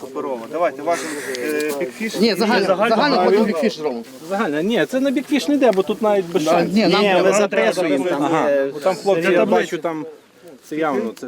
Суперово. Давайте ваш е, бікфіш. Ні, загально, загально потім бікфіш зробимо. Загально. Ні, це на бікфіш не йде, бо тут навіть без шансів. Ні, нам треба. запресуємо, там Ага. Там хлопці, я бачу, там це явно. Це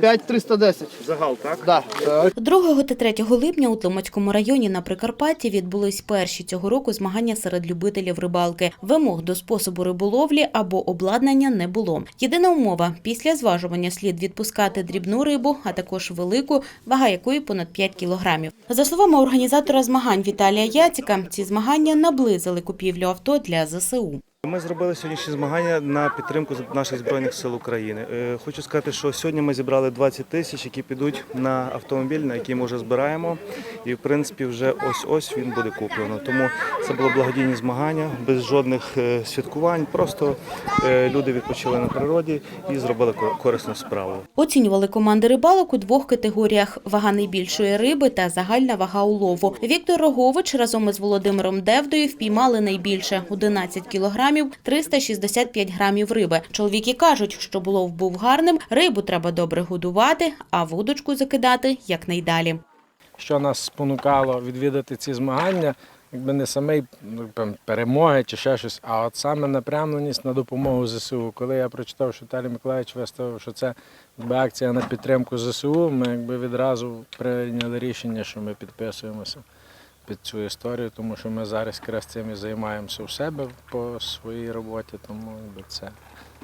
5310. загал, так? Да. 2 та 3 липня у Тлумацькому районі на Прикарпатті відбулись перші цього року змагання серед любителів рибалки. Вимог до способу риболовлі або обладнання не було. Єдина умова після зважування слід відпускати дрібну рибу, а також велику, вага якої понад 5 кілограмів. За словами організатора змагань Віталія Яціка, ці змагання наблизили купівлю авто для ЗСУ. Ми зробили сьогоднішні змагання на підтримку наших збройних сил України. Е, Хочу сказати, що сьогодні ми зібрали 20 тисяч, які підуть на автомобіль, на який ми вже збираємо. І в принципі вже ось ось він буде куплено. Тому це було благодійні змагання без жодних е, святкувань. Просто е, люди відпочили на природі і зробили корисну справу. Оцінювали команди рибалок у двох категоріях: вага найбільшої риби та загальна вага улову. Віктор Рогович разом із Володимиром Девдою впіймали найбільше 11 кілограмів 365 грамів риби. Чоловіки кажуть, що улов був гарним, рибу треба добре годувати, а вудочку закидати якнайдалі. що нас спонукало відвідати ці змагання, якби не самий ну, перемоги чи ще щось, а от саме напрямленість на допомогу ЗСУ. Коли я прочитав, що Віталій Миколаївич виставив, що це якби, акція на підтримку ЗСУ, ми якби відразу прийняли рішення, що ми підписуємося під цю історію, тому що ми зараз якраз цим і займаємося у себе по своїй роботі, тому це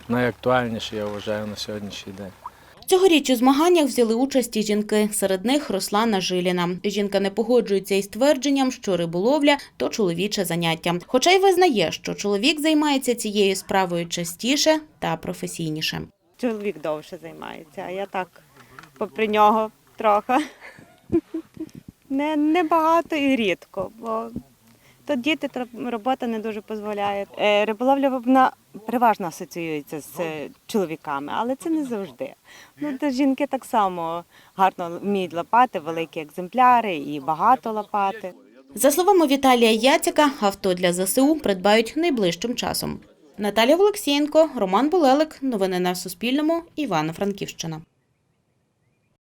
найактуальніше, я вважаю, на сьогоднішній день. Цьогоріч у змаганнях взяли участь і жінки. Серед них Руслана Жиліна. Жінка не погоджується із твердженням, що риболовля то чоловіче заняття. Хоча й визнає, що чоловік займається цією справою частіше та професійніше. чоловік довше займається, а я так попри нього трохи. Не, не багато і рідко, бо тут діти робота не дуже дозволяє. Е, Риболовля вона переважно асоціюється з е, чоловіками, але це не завжди. Ну, де жінки так само гарно вміють лапати, великі екземпляри і багато лапати. За словами Віталія Яцяка, авто для ЗСУ придбають найближчим часом. Наталія Олексієнко, Роман Болелик. Новини на Суспільному. Івано-Франківщина.